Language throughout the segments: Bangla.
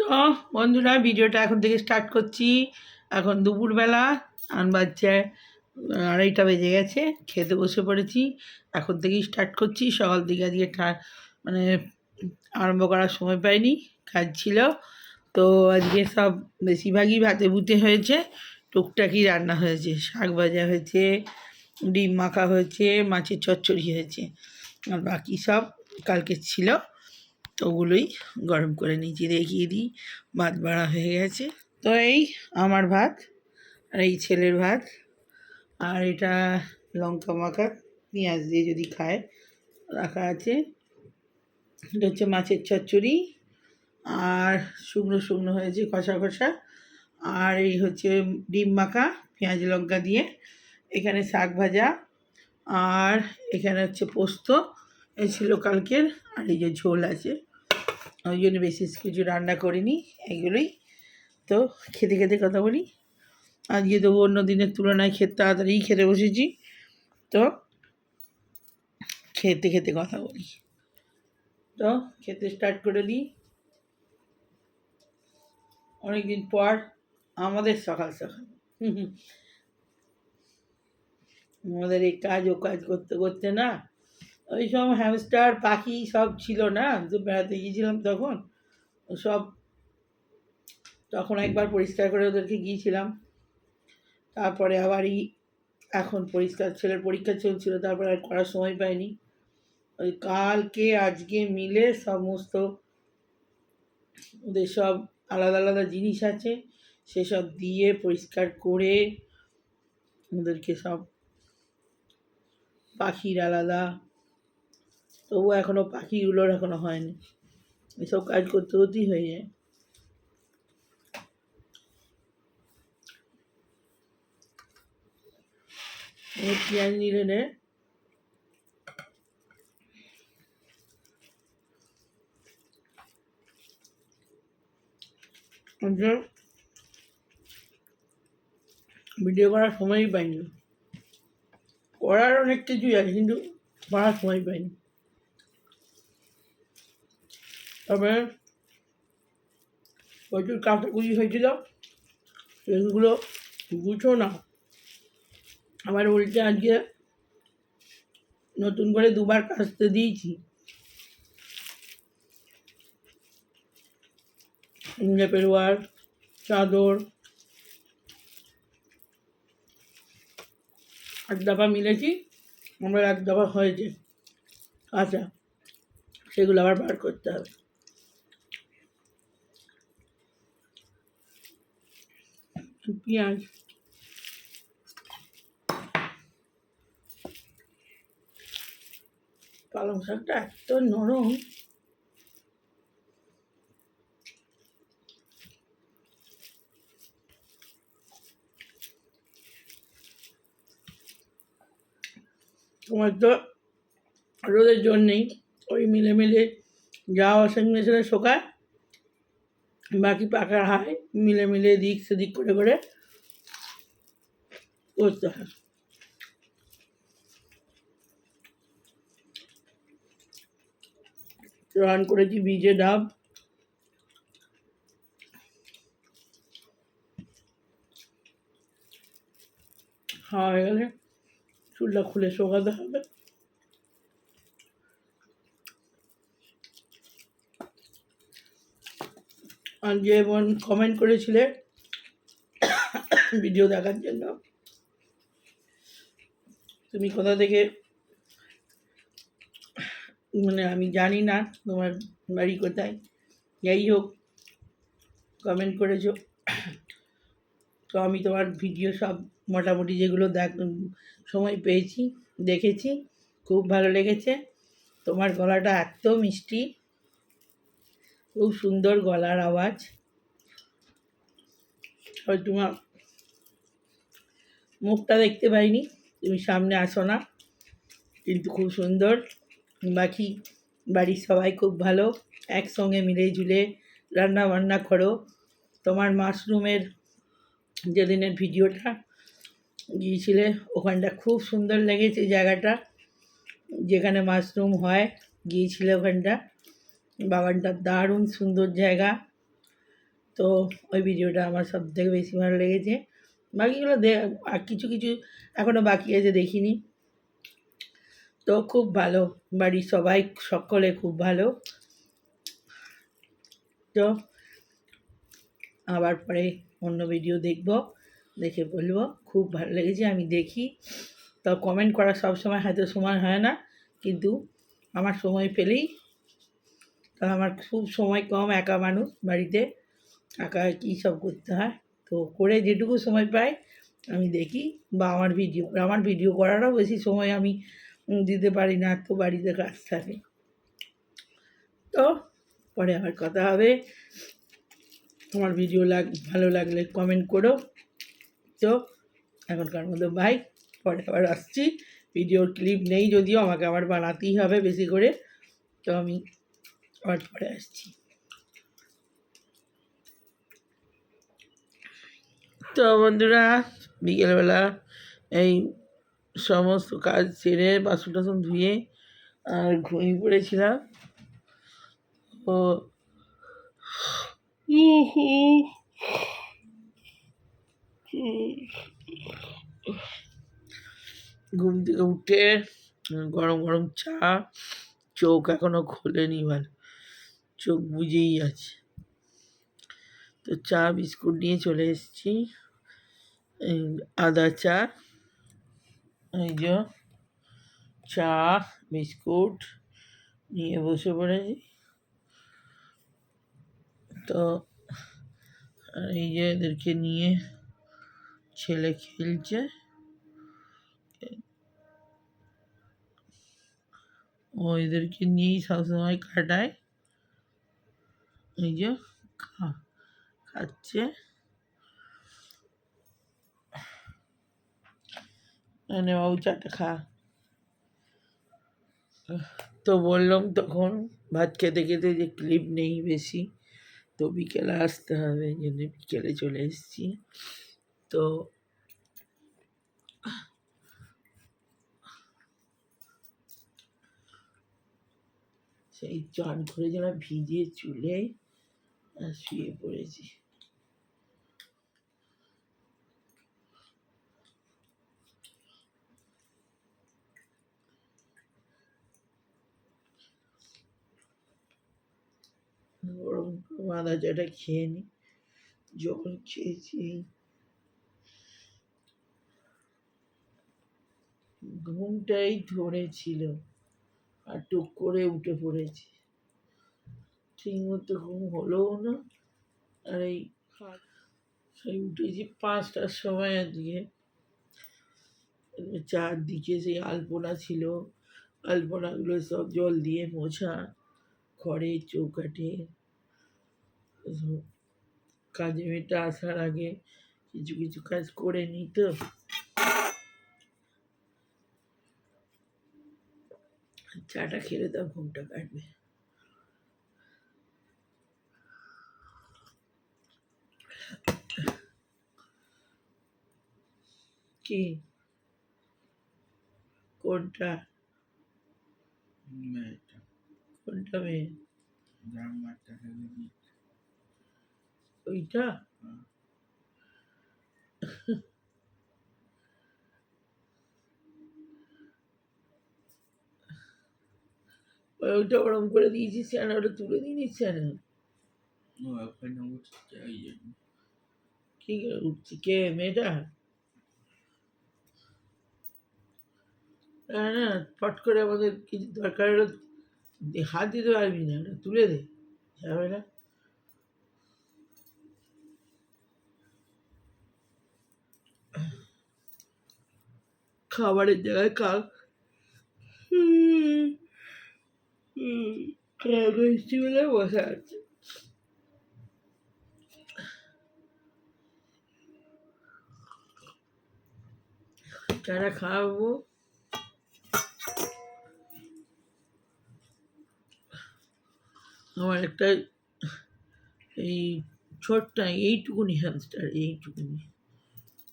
তো বন্ধুরা ভিডিওটা এখন থেকে স্টার্ট করছি। এখন দুপুরবেলা, আন বাচ্চা আড়াইটা বেজে গেছে, খেতে বসে পড়েছি। এখন থেকেই স্টার্ট করছি। সকাল দিকে আজকে মানে আরম্ভ করার সময় পাইনি, কাজ ছিল। তো আজকে সব বেশিরভাগই ভাতে ভুতে হয়েছে, টুকটাকি রান্না হয়েছে। শাক ভাজা হয়েছে, ডিম মাখা হয়েছে, মাছের চচ্চড়ি হয়েছে। আর বাকি সব কালকে ছিল। ওগুলোই গরম করে নিয়েছি দেখিয়ে দিই। ভাত বাড়া হয়ে গেছে। তো এই আমার ভাত আর এই ছেলের ভাত। আর এটা লঙ্কা মাখা, পেঁয়াজ দিয়ে যদি খায়, রাখা আছে। এটা হচ্ছে মাছের চচ্চড়ি। আর শুকনো শুকনো হয়েছে কষা কষা আর এই হচ্ছে ডিম মাখা, পেঁয়াজ লঙ্কা দিয়ে। এখানে শাক ভাজা। আর এখানে হচ্ছে পোস্ত। এই ছিল কালকের। আর এই যে ঝোল আছে। ওই জন্য বেশি কিছু রান্না করিনি এগুলোই তো খেতে খেতে কথা বলি। আজকে তো অন্য দিনের তুলনায় খেতে তাড়াতাড়ি খেতে বসেছি। তো খেতে খেতে কথা বলি। তো খেতে স্টার্ট করে দিই। অনেকদিন পর আমাদের সকাল সকাল। আমাদের এই কাজ ও কাজ করতে করতে না ওই সব হ্যামস্টার পাখি সব ছিল না। তো বেড়াতে গিয়েছিলাম তখন সব তখন একবার পরিষ্কার করে ওদেরকে গিয়েছিলাম। তারপরে আবারই এখন পরিষ্কার, ছেলের পরীক্ষা চলছিল, তারপরে আর করার সময় পাইনি। ওই কালকে, আজকে মিলে সমস্ত ওদের সব আলাদা আলাদা জিনিস আছে, সেসব দিয়ে পরিষ্কার করে ওদেরকে সব পাখির আলাদা তবু এখনও পাখিগুলোর এখনও হয়নি। এসব কাজ করতে করতেই হয়ে যায়। পেঁয়াজ নিলে নে ভিডিও করার সময়ই পাইনি। করার অনেক কিছুই আছে, কিন্তু করার সময় পাইনি। তবে প্রচুর কাটাকুচি হয়েছিল, সেগুলো গুছো না আবার উল্টে আজকে নতুন করে দুবার কাচতে দিয়েছি। পেরোয়ার, চাদর, এক দফা মিলেছি, আমার এক দফা হয়েছে। আচ্ছা সেগুলো আবার বার করতে হবে। পেঁয়াজ পালং শাকটা এত নরম। তোমার তো রোদের জন্যেই ওই মিলে মিলে যা ওয়াশিং মেশিনে শোকায়। বাকি পাকা হয়, মিলে মিলে দিক সেদিক করে করে করতে হয়। রান করেছি বীজে ডাব খাওয়া হয়ে গেলে চুলটা খুলে শোকাতে হবে আর যে কমেন্ট করেছিলে ভিডিও দেখার জন্য। তুমি কোথা থেকে? মানে আমি জানি না তোমার বাড়ি কোথায়। যাই হোক কমেন্ট করেছ। তো আমি তোমার ভিডিও সব মোটামুটি যেগুলো দেখ সময় পেয়েছি, দেখেছি। খুব ভালো লেগেছে। তোমার গলাটা এত মিষ্টি। খুব সুন্দর গলার আওয়াজ। তোমার মুখটা দেখতে পাইনি, তুমি সামনে আসো না। কিন্তু খুব সুন্দর। বাকি বাড়ির সবাই খুব ভালো। একসঙ্গে মিলে ঝুলে রান্না বান্না করো। তোমার মাশরুমের যেদিনের ভিডিওটা গিয়েছিলে, ওখানটা খুব সুন্দর লেগেছে জায়গাটা। যেখানে মাশরুম হয়, গিয়েছিলে ওখানটা। বাগানটা দারুণ সুন্দর জায়গা। তো ওই ভিডিওটা আমার সব থেকে বেশি ভালো লেগেছে। বাকিগুলো কিছু কিছু এখনও বাকি আছে দেখিনি। তো খুব ভালো, বাড়ির সবাই সকলে খুব ভালো। তো আবার পরে অন্য ভিডিও দেখব, দেখে বলব, খুব ভালো লেগেছে, আমি দেখি। তো কমেন্ট করা সব সময় হয়তো সময় হয় না, কিন্তু আমার সময় পেলেই কারণ আমার খুব সময় কম একা মানুষ বাড়িতে, একা কী সব করতে হয়। তো করে যেটুকু সময় পাই, আমি দেখি বা আমার ভিডিও আমার ভিডিও করারও বেশি সময় আমি দিতে পারি না, তো বাড়িতে কাজ থাকে। তো পরে আবার কথা হবে। তোমার ভিডিও লাগ, ভালো লাগলে কমেন্ট করো। তো এখনকার মতো ভাই পরে আবার আসছি। ভিডিওর ক্লিপ নেই যদিও, আমাকে আবার বানাতেই হবে বেশি করে। তো আমি আবার পরে আসছি। তো বন্ধুরা, বিকেলবেলা এই সমস্ত কাজ সেরে বাসন টাসন ধুয়ে আর ঘুমিয়ে পড়েছিলাম। ও ঘুম থেকে উঠে গরম গরম চা, চোখ এখনও খোলেনি ভালো। চোখ বুঝেই আছে। তো চা বিস্কুট নিয়ে চলে এসেছি। আদা চা, এই যে চা, বিস্কুট নিয়ে বসে পড়েছি। তো এই যে এদেরকে নিয়ে ছেলে খেলছে। ও এদেরকে নিয়েই সবসময় কাটায়। এই যে খা খাচ্ছে এনে বাবু চাটা খা তো বললাম তখন ভাত খেতে খেতে যে ক্লিপ নেই বেশি তো বিকেলে আসতে হবে এই জন্য বিকেলে চলে এসেছি তো সেই চান করে যেন ভিজে চুলে আর শুয়ে পড়েছি গরম আদা চাটা খেয়ে নি। জল খেয়েছি ঘুমটাই ধরেছিল। আর টুক করে উঠে পড়েছি। ঠিক মতো ঘুম হলোও না। আর এই সেই উঠেছি পাঁচটার সময় আজকে। চারদিকে সেই আলপনা ছিল। আলপনাগুলো সব জল দিয়ে মোছা খড়ের চৌকাঠে। কাজে মেয়েটা আসার আগে কিছু কিছু কাজ করে নিত চাটা খেলে তার ঘুমটা কাটবে। কি? কোনটা? কোনটা মেয়ে? ওইটা? হ্যাঁ। ওইটা ওরম করে দিয়েছিস কেন? ওটা তুলে দিয়েছিস কেন? ও ওখানে উঠছে ওই জন্য। কি করে উঠছি কে? মেয়েটা? না ফট করে আমাদের কিছু দরকার হলো? হাত দিতে পারবি না তুলে দে, যাবে না? খাবারের জায়গায় কাক কাক এসছি বলে বসে আছে। চারা খাওয়াবো একটা, এই ছোট্ট, এইটুকুনি হ্যামস্টার এইটুকুনি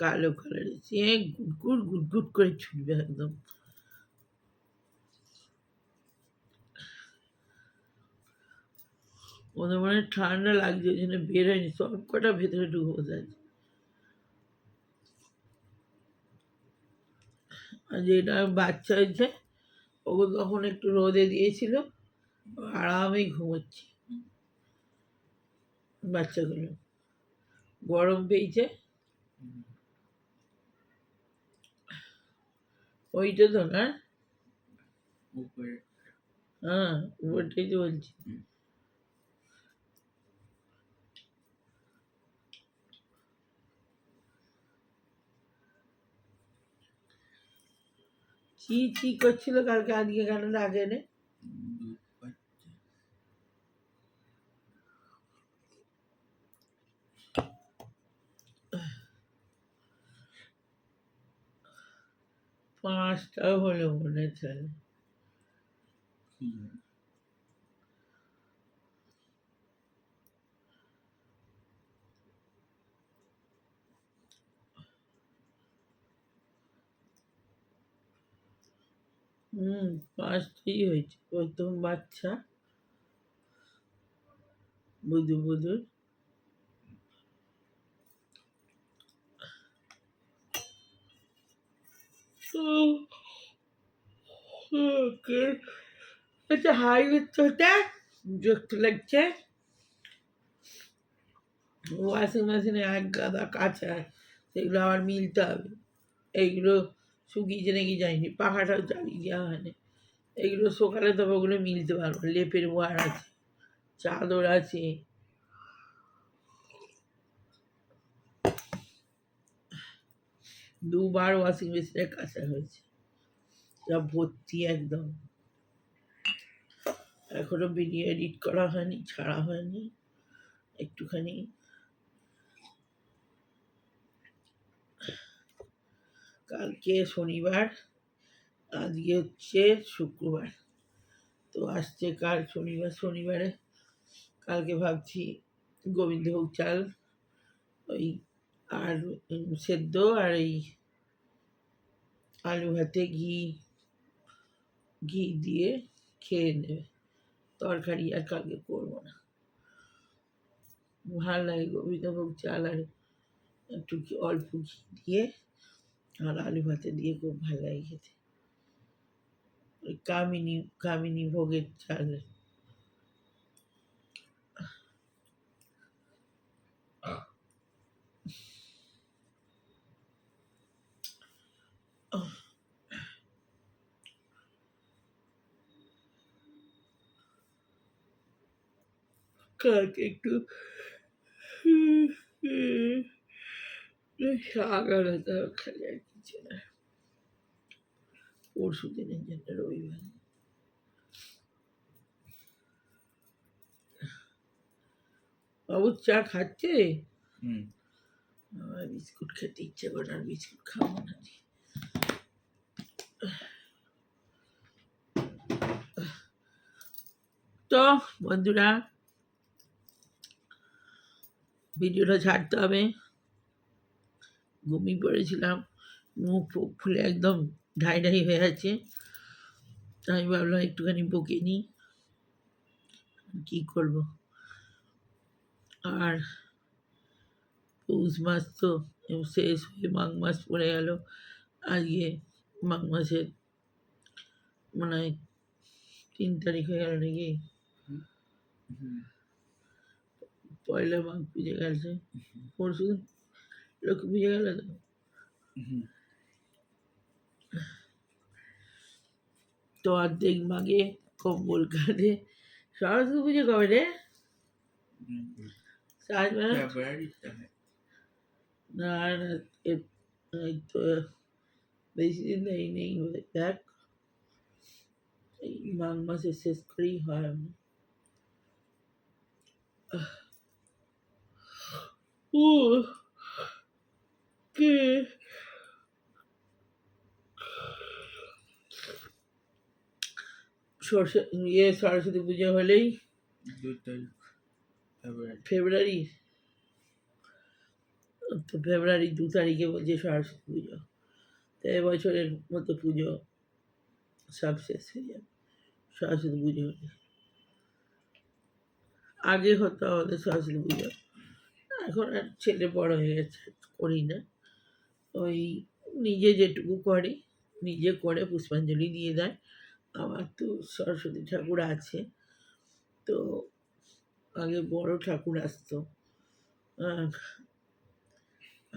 কালো কালারের সে গুটগুট গুটগুট করে ছুটবে একদম। ওদের মানে ঠান্ডা লাগছে, ওই জন্য বের হয়নি, সব কটা ভেতরে ঢুকে বসে আর যেটা বাচ্চা হয়েছে, ওকে তখন একটু রোদে দিয়েছিল। ও আরামেই ঘুমোচ্ছে। বাচ্চাগুলো। গরম পেয়েছে। ওইটা তো না? হ্যাঁ ওটাই তো বলছি। চি চি করছিল কালকে আজকে কেন ডাকে নে পাঁচটাও হলো হচ্ছে হুম। পাঁচটাই হয়েছে। প্রথম বাচ্চা। বুধু বুধু আচ্ছা হাই হচ্ছে ওটা বিরক্ত লাগছে ওয়াশিং মেশিনে এক গাদা কাঁচা সেগুলো আবার মিলতে হবে এইগুলো শুকিয়েছে নাকি যায়নি পাখাটাও চালিয়ে দেওয়া হয়নি এগুলো সকালে তবে ওগুলো মিলতে পারব লেপের ওয়ার আছে চাদর আছে দুবার ওয়াশিং মেশিনে কাঁচা হয়েছে। সব ভর্তি একদম। এখনও ভিডিও এডিট করা হয়নি, ছাড়া হয়নি। একটুখানি কালকে শনিবার, আজকে হচ্ছে শুক্রবার। তো আসছে কাল শনিবার, শনিবারে কালকে ভাবছি গোবিন্দভোগ চাল, ওই আর সেদ্ধ আর এই আলু ভাতে ঘি ঘি দিয়ে খেয়ে নেবে। তরকারি আর কালকে করব না। ভালো লাগে গোবিন্দভোগ চাল আর একটু অল্প ঘি দিয়ে আর আলু ভাতে দিয়ে খুব ভালো লাগে খেতে। ওই কামিনী কামিনী ভোগের চাল। কালকে একটু শাক আলাদা খালি আর কিছু না। পরশু দিনের জন্য রবিবার। বাবু চা খাচ্ছে? আমার বিস্কুট খেতে ইচ্ছে করে আর বিস্কুট খাব না। তো বন্ধুরা ভিডিওটা ছাড়তে হবে। ঘুমিয়ে পড়েছিলাম, মুখ ফুক ফুলে একদম ঢাই ঢাই হয়ে আছে। তাই ভাবলাম একটুখানি বকে নিই, কী করব? আর পৌষ মাস তো শেষ হয়ে মাঘ মাস পড়ে গেল। আজকে মাঘ মাসের মনে তিন তারিখ হয়ে গেল নাকি? হুম। পয়লা মাঘ পুজো গেছে পরশু দিন লক্ষ্মী পুজো গেল তো হুম তো অর্ধেক মাগে কম্বল কাঁধে সরস্বতী পুজো কবে রে হুম সাজ বেলা ফেব্রুয়ারিতে হয় না না এ- এই তো বেশি দিন নেই নেই বোধহয়। দেখ এই মাঘ মাসের শেষ করেই হয় আমি ও কে? সরস্বতী ইয়ে সরস্বতী পুজো হলেই দু তারিখ ফেব্রুয়ারি। ফেব্রুয়ারি তো ফেব্রুয়ারি দু তারিখে বলছে সরস্বতী পুজো তো এবছরের মতো পুজো সব শেষ হয়ে যাবে সরস্বতী পুজো হলে। আগে হতো আমাদের সরস্বতী পুজো। এখন আর ছেলে বড় হয়ে গেছে, করি না। ওই নিজে যেটুকু করে, নিজে করে পুষ্পাঞ্জলি দিয়ে দেয়। আমার তো সরস্বতী ঠাকুর আছে, তো আগে বড় ঠাকুর আসতো।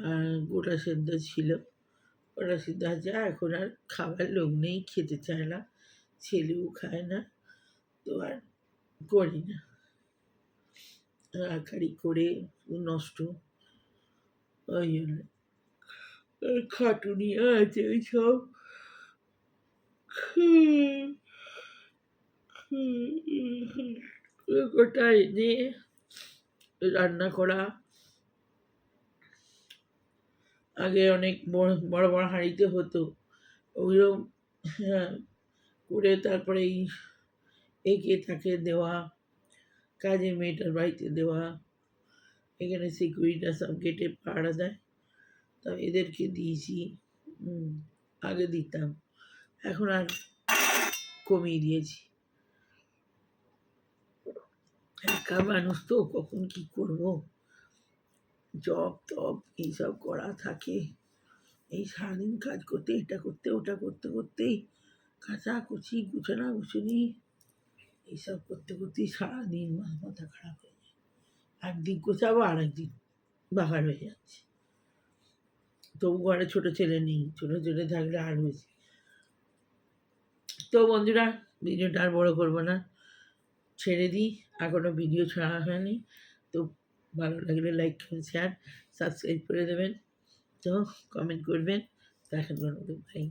আর গোটা সেদ্ধ ছিল। গোটা সেদ্ধ আছে এখন আর খাবার লোক নেই, খেতে চায় না, ছেলেও খায় না, তো আর করি না। রাখারি করে নষ্ট। ওই জন্য খাটুনি আছে সব। গোটা এনে রান্না করা? আগে অনেক বড় বড় বড় হাঁড়িতে হতো। ওগুলো হ্যাঁ করে তারপরে এই একে তাকে দেওয়া। কাজে মেয়েটার বাড়িতে দেওয়া। এখানে সিকিউরিটিরা সব গেটে পাহারা দেয়। তা এদেরকে দিয়েছি। আগে দিতাম। এখন আর কমিয়ে দিয়েছি। একা মানুষ তো, কখন কি করব? জব টব এইসব করা থাকে। এই সারাদিন কাজ করতে, এটা করতে, ওটা করতে, করতেই কাচাকুচি গুছানা গুছুনি এইসব করতে করতেই সারাদিন মাথা খারাপ হয়ে যায়। একদিন গোছাবো আর একদিন বাহার হয়ে যাচ্ছে। তবু ঘরে ছোট ছেলে নেই, ছোট ছেলে থাকলে আর বেশি। তো বন্ধুরা, ভিডিওটা আর বড় করব না। ছেড়ে দিই এখনও ভিডিও ছাড়া হয়নি। তো ভালো লাগলে লাইক শেয়ার সাবস্ক্রাইব করে দেবেন। তো কমেন্ট করবেন। দেখার জন্য ভাই